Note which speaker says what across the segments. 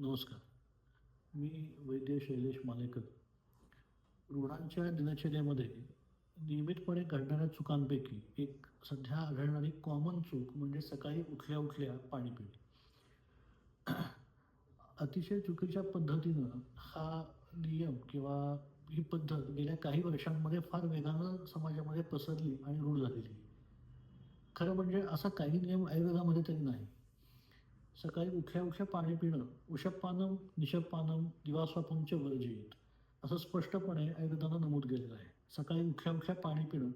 Speaker 1: नमस्कार. मी वैद्य शैलेश मालेकर. रुग्णांच्या दिनचर्येमध्ये नियमितपणे घडणाऱ्या चुकांपैकी एक सध्या आढळणारी कॉमन चूक म्हणजे सकाळी उठल्या उठल्या पाणी पिणे. अतिशय चुकीच्या पद्धतीनं हा नियम किंवा ही पद्धत गेल्या काही वर्षांमध्ये फार वेगानं समाजामध्ये पसरली आणि रूढ झालेली खरं म्हणजे असा काही नियम आयुर्वेदामध्ये तरी नाही. सकाळी उठल्या उठल्या पाणी पिणं उषपानम निशपानम दिवास्वापमचे वर्जित असं स्पष्टपणे आयुर्वेदानं नमूद केलेलं आहे. सकाळी उठल्या उठल्या पाणी पिणं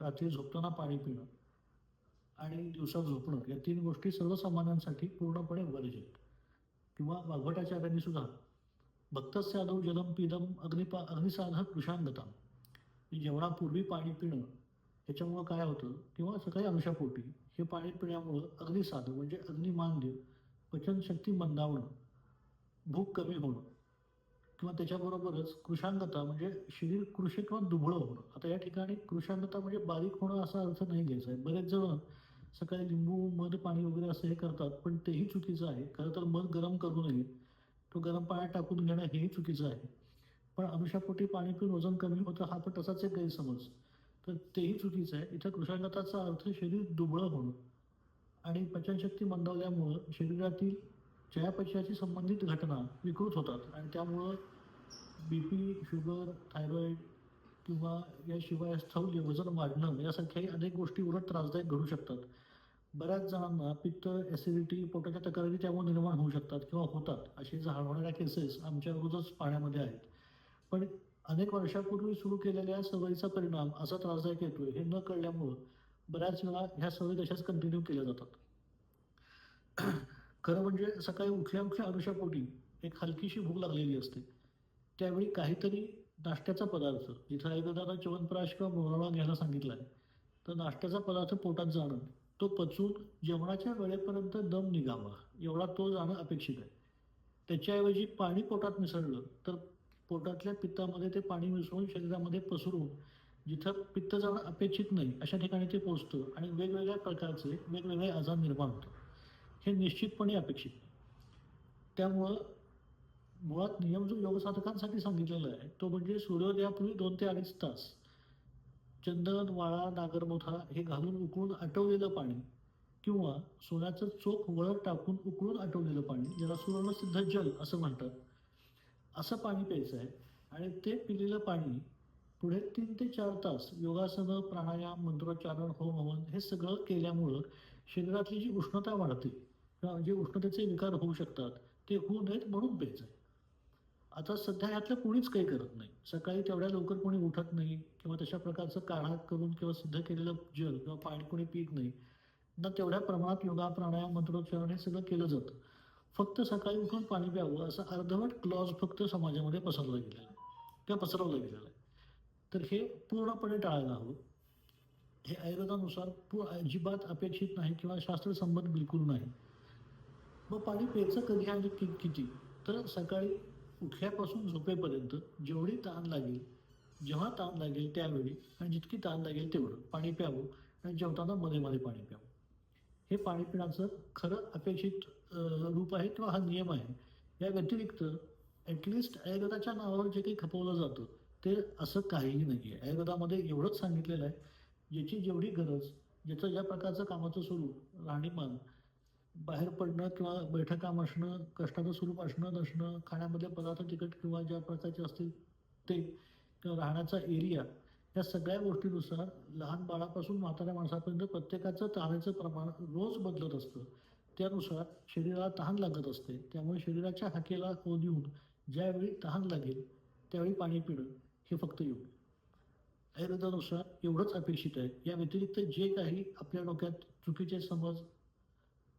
Speaker 1: रात्री झोपताना पाणी पिणं आणि दिवसात झोपणं या तीन गोष्टी सर्वसामान्यांसाठी पूर्णपणे वर्जित किंवा वाघवटाचार्यांनी सुद्धा भक्तस्य आदौ जलम पिदम अग्निपा अग्निसाधक कृषांगता जेवणापूर्वी पाणी पिणं ह्याच्यामुळं काय होतं? किंवा सकाळी अंशापोटी हे पाणी पिण्यामुळं अग्निसाध म्हणजे अग्निमानदेव पचनशक्ती मंदावणं भूक कमी होणं किंवा त्याच्याबरोबरच कृषांगता म्हणजे शरीर कृषी किंवा दुबळं होणं. आता या ठिकाणी कृषांगता म्हणजे बारीक होणं असा अर्थ नाही घ्यायचा आहे. बरेच जण सकाळी लिंबू मध पाणी वगैरे असं हे करतात पण तेही चुकीचं आहे. खरं तर मध गरम करू नये. तो गरम पाण्यात टाकून घेणं हेही चुकीचं आहे. पण अनुषापोटी पाणी पिऊन वजन कमी होतं हा पण तसाच एक गैरसमज. तर तेही चुकीचं आहे. इथं कृषांगताचा अर्थ शरीर दुबळं होणं. आणि पचनशक्ती मंदावल्यामुळं शरीरातील चयापचयाशी संबंधित घटना विकृत होतात. आणि त्यामुळं बी पी शुगर थायरॉईड किंवा याशिवाय स्थौल्य वजन वाढणं यासारख्याही अनेक गोष्टी उलट त्रासदायक घडू शकतात. बऱ्याच जणांना पित्त ॲसिडिटी पोटाच्या तक्रारी त्यामुळे निर्माण होऊ शकतात किंवा होतात असे जाणवणाऱ्या केसेस आमच्या रोजच पाण्यामध्ये आहेत. पण अनेक वर्षापूर्वी सुरू केलेल्या सवयीचा परिणाम असा त्रासदायक येतोय हे न कळल्यामुळं बऱ्याच वेळा ह्या सवयी तशाच कंटिन्यू केल्या जातात. खरं म्हणजे सकाळी उठल्या उठल्या अनुषापोटी एक हलकीशी भूक लागलेली असते. त्यावेळी काहीतरी नाश्त्याचा पदार्थ जिथं आयुर्वेदानं च्यवनप्राश किंवा मोहरळा घ्यायला सांगितला आहे. तर नाश्त्याचा पदार्थ पोटात जाणं तो पचून जेवणाच्या वेळेपर्यंत दम निघावा एवढा तो जाणं अपेक्षित आहे. त्याच्याऐवजी पाणी पोटात मिसळलं तर पोटातल्या पित्तामध्ये ते पाणी मिसळून शरीरामध्ये पसरून जिथं पित्त जाणं अपेक्षित नाही अशा ठिकाणी ते पोचतं आणि वेगवेगळ्या प्रकारचे वेगवेगळे आजार निर्माण होतात. हे निश्चितपणे अपेक्षित नाही त्यामुळं मुळात नियम जो योगसाधकांसाठी सांगितलेला आहे तो म्हणजे सूर्योदयापूर्वी दोन ते अडीच तास चंदन वाळा नागरमोथा हे घालून उकळून आटवलेलं पाणी किंवा सोन्याचं चोख वळत टाकून उकळून आटवलेलं पाणी ज्याला सुवर्णसिद्ध जल असं म्हणतात असं पाणी प्यायचं आहे. आणि ते पिलेलं पाणी पुढे तीन ते चार तास योगासनं प्राणायाम मंत्रोच्चारण होम हवन हे सगळं केल्यामुळं शरीरातली जी उष्णता वाढते किंवा जे उष्णतेचे विकार होऊ शकतात ते होऊ नयेत म्हणून प्यायचं आहे. आता सध्या ह्यातलं कोणीच काही करत नाही. सकाळी तेवढ्या लवकर कोणी उठत नाही किंवा तशा प्रकारचं काढा करून किंवा सिद्ध केलेलं जल किंवा पाणी कोणी पित नाही ना तेवढ्या प्रमाणात योगा प्राणायाम मंत्रोच्चारण हे सगळं केलं जातं. फक्त सकाळी उठून पाणी प्यावं असं अर्धवट क्लॉज फक्त समाजामध्ये पसरला गेलेला आहे. किंवा पसरवला गेलेला आहे. तर हे पूर्णपणे टाळायला हवं. हे आयुर्वेदानुसार पू अजिबात अपेक्षित नाही किंवा शास्त्रसंमत बिलकुल नाही. मग पाणी प्यायचं कधी आणि कि किती? तर सकाळी उठल्यापासून झोपेपर्यंत जेवढी ताण लागेल जेव्हा ताण लागेल त्यावेळी आणि जितकी ताण लागेल तेवढं पाणी प्यावं आणि जेवताना मध्ये मध्ये पाणी प्यावं. हे पाणी पिण्याचं खरं अपेक्षित रूप आहे किंवा हा नियम आहे. या व्यतिरिक्त ॲटलिस्ट आयुर्वेदाच्या नावावर जे काही खपवलं जातं ते असं काहीही नाही आहे आयुर्वेदामध्ये एवढंच सांगितलेलं आहे ज्याची जेवढी गरज ज्याचं ज्या प्रकारचं कामाचं स्वरूप राहणीमान बाहेर पडणं किंवा बैठक काम असणं कष्टाचं स्वरूप असणं नसणं खाण्यामध्ये पदार्थ तिखट किंवा ज्या प्रकारचे असतील ते किंवा राहण्याचा एरिया या सगळ्या गोष्टीनुसार लहान बाळापासून म्हाताऱ्या माणसापर्यंत प्रत्येकाचं तहानेचं प्रमाण रोज बदलत असतं. त्यानुसार शरीराला तहान लागत असते. त्यामुळे शरीराच्या हाकेला हो देऊन ज्यावेळी तहान लागेल त्यावेळी पाणी पिणं. हे फक्त योग्य आयुर्वेदानुसार एवढंच अपेक्षित आहे. या व्यतिरिक्त जे काही आपल्या डोक्यात चुकीचे समज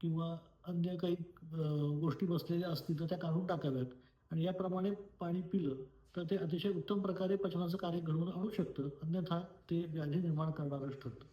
Speaker 1: किंवा अन्य काही गोष्टी बसलेल्या असतील तर त्या काढून टाकाव्यात. आणि याप्रमाणे पाणी पिलं तर ते अतिशय उत्तम प्रकारे पचनाचं कार्य घडवून आणू शकतं. अन्यथा ते व्याधी निर्माण करणारच ठरतं.